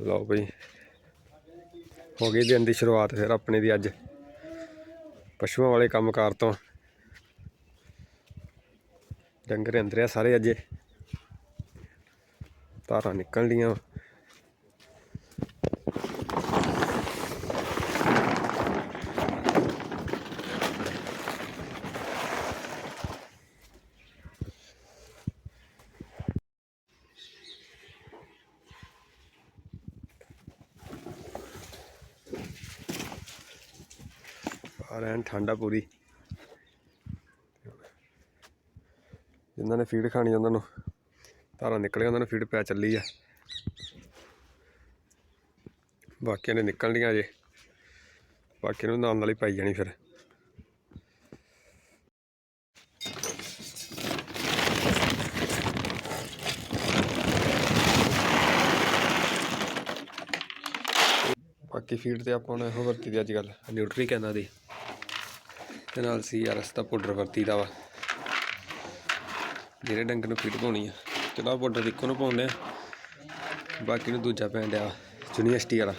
ਲਓ ਬਈ। ਹੋ ਗਈ ਦਿਨ ਦੀ ਸ਼ੁਰੂਆਤ ਫਿਰ ਆਪਣੇ ਦੀ ਅੱਜ। ਪਸ਼ੂਆਂ ਵਾਲੇ ਕੰਮਕਾਰ ਤੋਂ। ਡੰਗਰ ਅੰਦਰ ਆ ਸਾਰੇ ਅੱਜ। ਤਾਰਾਂ ਨਿਕਲਣੀਆਂ। ਲੀਆਂ ਬਾਹਰ ਐਨ ਠੰਡਾ ਪੂਰੀ। ਜਿਨ੍ਹਾਂ ਨੇ ਫੀਡ ਖਾਣੀ ਉਹਨਾਂ ਨੂੰ ਧਾਰਾਂ ਨਿਕਲੀਆਂ, ਉਹਨਾਂ ਨੂੰ ਫੀਡ ਪੈ ਚੱਲੀ ਆ। ਬਾਕੀਆਂ ਨੇ ਨਿਕਲਣੀਆਂ ਜੇ ਬਾਕੀ ਨੂੰ ਨਾਲ ਨਾਲ ਹੀ ਪਾਈ ਜਾਣੀ ਫਿਰ। ਬਾਕੀ ਫੀਡ ਤੇ ਆਪਾਂ ਨੇ ਇਹੋ ਵਰਤੀ ਦੀ ਅੱਜ ਕੱਲ ਨਿਊਟਰੀ ਕਹਿੰਦਾ ਦੀ। ਤੇ ਨਾਲ ਸੀਆਰਐਸ ਦਾ ਪਾਊਡਰ ਵਰਤੀ ਦਾ ਵਾ। ਜਿਹੜੇ ਡੰਗਰ ਨੂੰ ਫੀਡ ਪਾਉਣੀ ਆ, ਚਲੋ ਪਾਊਡਰ ਇੱਕੋ ਨੂੰ ਪਾਉਂਦੇ ਆ। ਬਾਕੀ ਨੂੰ ਦੂਜਾ ਪੈਣ ਡਿਆ ਯੂਨੀਵਰਸਿਟੀ ਵਾਲਾ।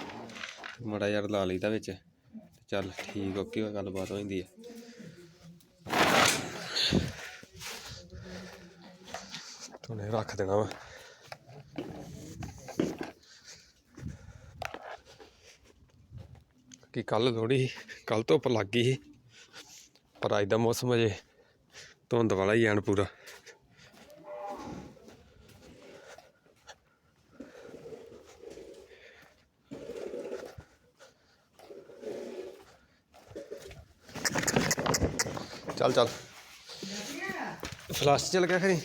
ਮਾੜਾ ਯਾਰ ਲਾ ਲਈਦਾ ਵਿੱਚ। ਚੱਲ ਠੀਕ ਓਕੇ, ਗੱਲਬਾਤ ਹੋ ਜਾਂਦੀ ਹੈ ਤੁਨੇ ਰੱਖ ਦੇਣਾ ਵਾ। ਕਿ ਕੱਲ ਥੋੜੀ ਕੱਲ ਧੁੱਪ ਲੱਗ ਗਈ ਸੀ। ਪਰ ਅੱਜ ਦਾ ਮੌਸਮ ਅਜੇ ਧੁੰਦ ਵਾਲਾ ਹੀ ਐਨ ਪੂਰਾ। ਚੱਲ ਚੱਲ। ਫਲਾਸ ਚੱਲ ਗਿਆ ਖਰੀ।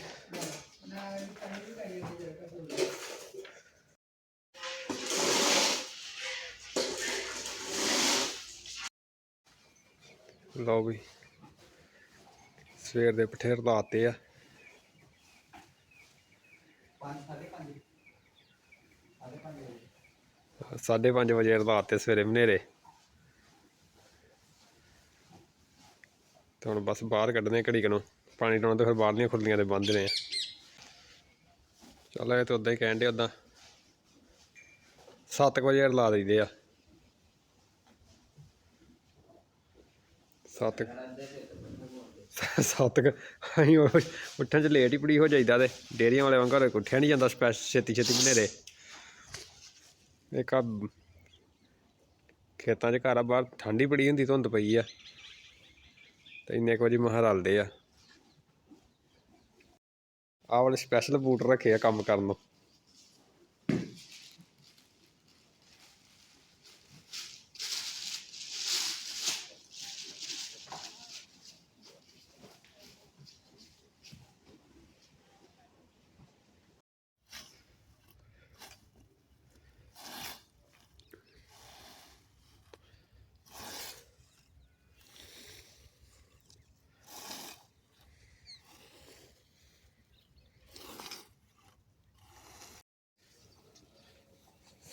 ਲਓ ਵੀ ਸਵੇਰ ਦੇ ਪਠੇਰ ਲਾਤੇ ਆ। ਸਾਢੇ ਪੰਜ ਵਜੇ। ਲਾਤੇ ਸਵੇਰੇ ਮਨੇਰੇ ਤੇ ਹੁਣ ਬਸ ਬਾਹਰ ਕੱਢਨੇ ਘੜੀ ਕੁ ਨੂੰ। ਪਾਣੀ ਡਾਉਣ ਤੇ ਫਿਰ ਬਾਹਰਲੀਆਂ ਖੁਰਲੀਆਂ ਤੇ ਬੰਦ ਨੇ ਚੱਲ ਇਹ ਤਾਂ ਉਦਾਂ ਹੀ ਕਹਿਣ ਦੇ ਉਦਾਂ 7 ਵਜੇ ਲਾ ਦਈਦੇ ਆ। 7 ਸੱਤ ਕੁ। ਅਸੀਂ ਉੱਠਣ ਚ ਲੇਟ ਹੀ ਬੜੀ ਹੋ ਜਾਈਦਾ ਤੇ। ਡੇਰੀਆਂ ਵਾਲੇ ਵਾਂਗ ਘਰੇ ਉੱਠਿਆ ਨਹੀਂ ਜਾਂਦਾ ਸਪੈਸ਼ ਛੇਤੀ ਛੇਤੀ ਬਨੇਰੇ। ਇੱਕ ਆ ਖੇਤਾਂ 'ਚ ਘਰ ਆ, ਬਾਹਰ ਠੰਡੀ ਬੜੀ ਹੁੰਦੀ, ਧੁੰਦ ਪਈ ਆ। ਤੇ ਇੰਨੇ ਕੁ ਵਜੇ ਮਹਾਂ ਰਲਦੇ ਆ। ਆਹ ਵਾਲੇ ਸਪੈਸ਼ਲ ਬੂਟ ਰੱਖੇ ਆ ਕੰਮ ਕਰਨ ਨੂੰ।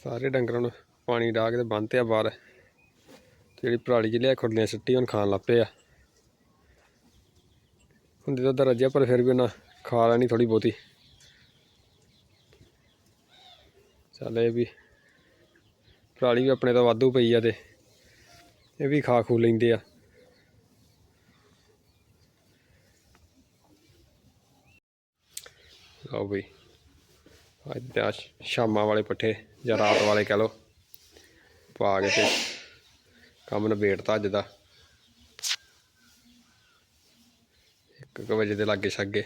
ਸਾਰੇ ਡੰਗਰਾਂ ਨੂੰ ਪਾਣੀ ਡਾਹ ਕੇ ਤੇ ਬੰਨ੍ਹਤੇ ਆ ਬਾਹਰ। ਜਿਹੜੀ ਪਰਾਲੀ ਚ ਲਿਆ ਖੁਰਲੀਆਂ ਸਿੱਟੀ ਹੁਣ ਖਾਣ ਲੱਗ ਪਏ ਆ। ਹੁੰਦੀ ਤਾਂ ਉਧਰ ਪਰ ਫਿਰ ਵੀ ਉਹਨਾਂ ਖਾ ਲੈਣੀ ਥੋੜੀ ਬਹੁਤੀ। ਚੱਲ ਇਹ ਵੀ, ਪਰਾਲੀ ਵੀ ਆਪਣੇ ਤਾਂ ਵਾਧੂ ਪਈ ਆ ਤੇ ਇਹ ਵੀ ਖਾ ਖੂ ਲੈਂਦੇ ਆ। ਲਓ ਬਈ। ਅੱਜ ਦਾ ਸ਼ਾਮਾਂ ਵਾਲੇ ਪੱਠੇ ਜਾਂ ਰਾਤ ਵਾਲੇ ਕਹਿ ਲਓ, ਪਾ ਕੇ ਤੇ ਕੰਮ ਨਿਬੇੜਤਾ ਅੱਜ ਦਾ। ਇੱਕ ਵਜੇ ਦੇ ਲਾਗੇ ਛੱਗੇ।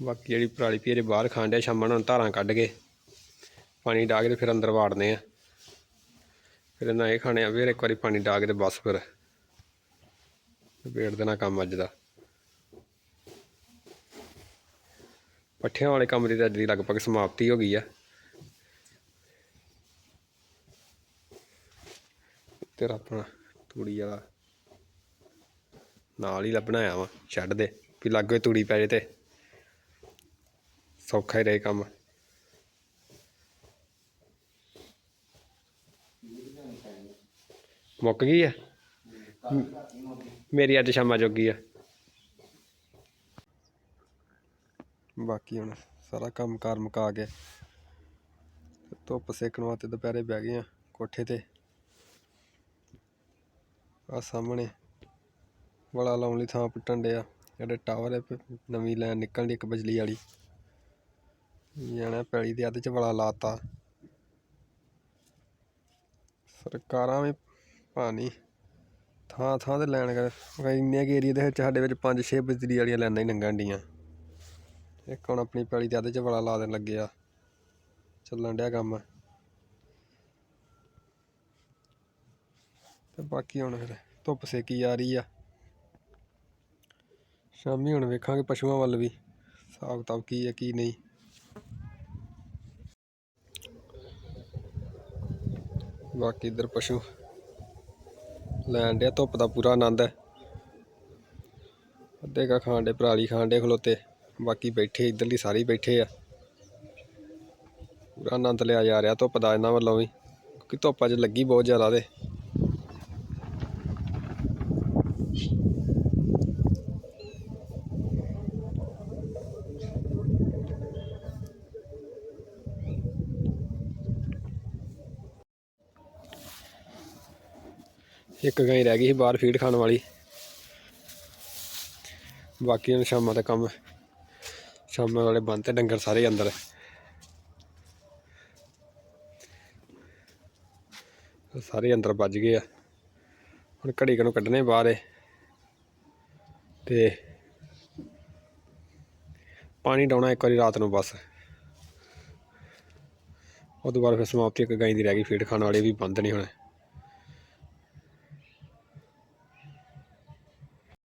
ਬਾਕੀ ਜਿਹੜੀ ਪਰਾਲੀ ਪੀਰੇ ਬਾਹਰ ਖਾਣ ਡਿਆ ਸ਼ਾਮਾਂ ਨੂੰ, ਧਾਰਾਂ ਕੱਢ ਕੇ ਪਾਣੀ ਡਾਹ ਕੇ ਫਿਰ ਅੰਦਰ ਵਾੜਨੇ ਆ। ਫਿਰ ਇਹਨਾਂ ਇਹ ਖਾਣੇ ਆ, ਫਿਰ ਇੱਕ ਵਾਰੀ ਪਾਣੀ ਡਾਹ ਕੇ ਤੇ ਬਸ ਫਿਰ ਨਿਬੇੜ ਦੇਣਾ ਕੰਮ ਅੱਜ ਦਾ। ਪੱਠਿਆਂ ਵਾਲੇ ਕੰਮ ਦੀ ਤਾਂ ਅੱਜ ਦੀ ਲਗਭਗ ਸਮਾਪਤੀ ਹੋ ਗਈ ਆ। ਤੇਰਾ ਆਪਣਾ ਤੂੜੀ ਵਾਲਾ ਨਾਲ ਹੀ ਲੱਭਣਾ ਆ ਵਾ ਛੱਡ ਦੇ ਵੀ ਲਾਗੇ ਤੂੜੀ ਪੈ ਜੇ ਤੇ ਸੌਖਾ ਹੀ ਰਹੇ ਕੰਮ। ਮੁੱਕ ਗਈ ਆ? ਮੇਰੀ ਅੱਜ ਸ਼ਾਮਾਂ ਜੋਗੀ ਆ। ਬਾਕੀ ਹੁਣ ਸਾਰਾ ਕੰਮ ਕਾਰ ਮੁਕਾ ਕੇ ਧੁੱਪ ਸੇਕਣ ਵਾਸਤੇ ਦੁਪਹਿਰੇ ਬਹਿ ਗਏ ਆ ਕੋਠੇ ਤੇ। ਆ ਸਾਹਮਣੇ ਵਲਾ ਲਾਉਣ ਲਈ ਥਾਂ ਪੁੱਟਣ ਡਿਆ ਜਿਹੜੇ ਟਾਵਰ ਹੈ ਨਵੀਂ ਲਾਈਨ ਨਿਕਲਣ ਦੀ ਇੱਕ ਬਿਜਲੀ ਵਾਲੀ। ਜਾਣਾ ਪੈਲੀ ਦੇ ਅੱਧ ਚ ਵਲਾ ਲਾਤਾ ਸਰਕਾਰਾਂ ਵੀ ਪਾਣੀ ਥਾਂ ਥਾਂ ਤੇ ਲੈਣ ਕਰ ਇੰਨੇ ਕੁ ਏਰੀਆ ਦੇ ਵਿੱਚ ਸਾਡੇ ਵਿੱਚ ਪੰਜ ਛੇ ਬਿਜਲੀ ਵਾਲੀਆਂ ਲਾਈਨਾਂ ਹੀ ਲੰਘਣ ਡੀਆਂ ਇੱਕ ਹੁਣ ਆਪਣੀ ਪੈਲੀ ਦੇ ਅੱਧ ਚ ਵਾਲਾ ਲਾ ਦੇਣ ਲੱਗੇ ਆ। ਚੱਲਣ ਡਿਆ ਕੰਮ। ਤੇ ਬਾਕੀ ਹੁਣ ਫਿਰ ਧੁੱਪ ਸੇਕੀ ਆ ਰਹੀ ਆ। ਸ਼ਾਮੀ ਹੁਣ ਵੇਖਾਂਗੇ ਪਸ਼ੂਆਂ ਵੱਲ ਵੀ, ਹਿਸਾਬ ਕਿਤਾਬ ਕੀ ਹੈ ਕੀ ਨਹੀਂ। ਬਾਕੀ ਇੱਧਰ ਪਸ਼ੂ ਲੈਣ ਡਿਆ, ਧੁੱਪ ਦਾ ਪੂਰਾ ਆਨੰਦ। ਹੈ ਅੱਧੇ ਕਾ ਖਾਣ ਡੇ ਪਰਾਲੀ ਖਾਣ ਡੇ ਖਲੋਤੇ। ਬਾਕੀ ਬੈਠੇ, ਇੱਧਰਲੀ ਸਾਰੇ ਬੈਠੇ ਆ। ਪੂਰਾ ਆਨੰਦ ਲਿਆ ਜਾ ਰਿਹਾ ਧੁੱਪ ਦਾ, ਇਹਨਾਂ ਵੱਲੋਂ ਵੀ। ਕਿਉਂਕਿ ਧੁੱਪ ਅੱਜ ਲੱਗੀ ਬਹੁਤ ਜ਼ਿਆਦਾ ਤੇ। ਇੱਕ ਗਾਂ ਰਹਿ ਗਈ ਸੀ ਬਾਹਰ ਫੀਡ ਖਾਣ ਵਾਲੀ। ਬਾਕੀ ਹੁਣ ਸ਼ਾਮਾਂ ਦਾ ਕੰਮ ਸ਼ਾਮਾਂ ਵਾਲੇ ਬੰਦ ਤੇ ਡੰਗਰ ਸਾਰੇ ਅੰਦਰ ਸਾਰੇ ਅੰਦਰ ਵੱਜ ਗਏ ਆ। ਹੁਣ ਘੜੀ ਕੁ ਕੱਢਣੇ ਬਾਹਰ ਏ ਤੇ ਪਾਣੀ ਡਾਉਣਾ ਇੱਕ ਵਾਰੀ ਰਾਤ ਨੂੰ ਬਸ। ਉਹ ਤੋਂ ਬਾਅਦ ਫਿਰ ਸਮਾਪਤੀ ਇੱਕ ਗਾਂ ਦੀ ਰਹਿ ਗਈ ਫੀਡ ਖਾਣ ਵਾਲੇ ਵੀ ਬੰਦ ਨਹੀਂ ਹੋਣਾ।